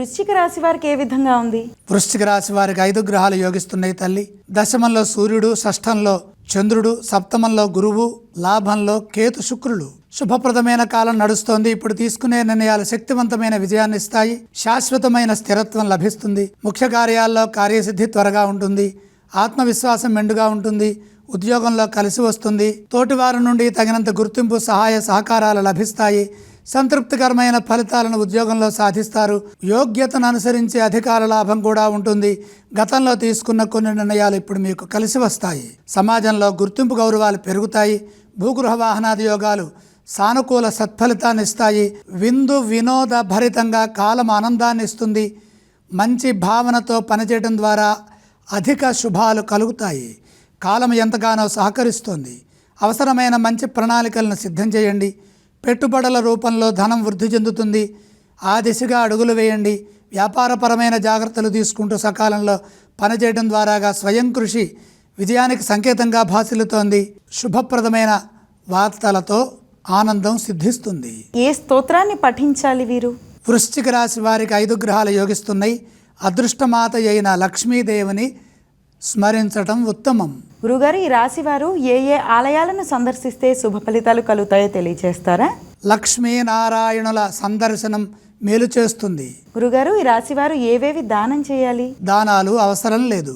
వృశ్చిక రాశి వారికి ఏ విధంగా ఉంది? వృశ్చిక రాశి వారికి ఐదు గ్రహాలు యోగిస్తున్నాయి తల్లి. దశమంలో సూర్యుడు షష్ఠంలో చంద్రుడు సప్తమంలో గురువు లాభంలో కేతు శుక్రులు. శుభప్రదమైన కాలం నడుస్తోంది. ఇప్పుడు తీసుకునే నిర్ణయాలు శక్తివంతమైన విజయాన్ని ఇస్తాయి. శాశ్వతమైన స్థిరత్వం లభిస్తుంది. ముఖ్య కార్యాల్లో కార్యసిద్ధి త్వరగా ఉంటుంది. ఆత్మవిశ్వాసం మెండుగా ఉంటుంది. ఉద్యోగంలో కలిసి వస్తుంది. తోటివారి నుండి తగినంత గుర్తింపు సహాయ సహకారాలు లభిస్తాయి. సంతృప్తికరమైన ఫలితాలను ఉద్యోగంలో సాధిస్తారు. యోగ్యతను అనుసరించి అధికార లాభం కూడా ఉంటుంది. గతంలో తీసుకున్న కొన్ని నిర్ణయాలు ఇప్పుడు మీకు కలిసి వస్తాయి. సమాజంలో గుర్తింపు గౌరవాలు పెరుగుతాయి. భూగృహ వాహనాది యోగాలు సానుకూల సత్ఫలితాన్ని ఇస్తాయి. విందు వినోద భరితంగా కాలం ఆనందాన్ని ఇస్తుంది. మంచి భావనతో పనిచేయడం ద్వారా అధిక శుభాలు కలుగుతాయి. కాలం ఎంతగానో సహకరిస్తుంది. అవసరమైన మంచి ప్రణాళికలను సిద్ధం చేయండి. పెట్టుబడుల రూపంలో ధనం వృద్ధి చెందుతుంది. ఆ దిశగా అడుగులు వేయండి. వ్యాపారపరమైన జాగ్రత్తలు తీసుకుంటూ సకాలంలో పనిచేయడం ద్వారాగా స్వయం కృషి విజయానికి సంకేతంగా భాసిల్లుతోంది. శుభప్రదమైన వార్తలతో ఆనందం సిద్ధిస్తుంది. ఏ స్తోత్రాన్ని పఠించాలి వీరు? వృశ్చిక రాశి వారికి ఐదు గ్రహాలు యోగిస్తున్నాయి. అదృష్టమాత అయిన లక్ష్మీదేవిని స్మరించటం ఉత్తమం. గురుగారు ఈ రాశి వారు ఏ ఏ ఆలయాలను సందర్శిస్తే శుభ ఫలితాలు కలుగుతాయో తెలియజేస్తారా లక్ష్మీనారాయణుల సందర్శనం మేలు చేస్తుంది. గురుగారు ఈ రాశి వారు ఏవేవి దానం చేయాలి? దానాలు అవసరం లేదు.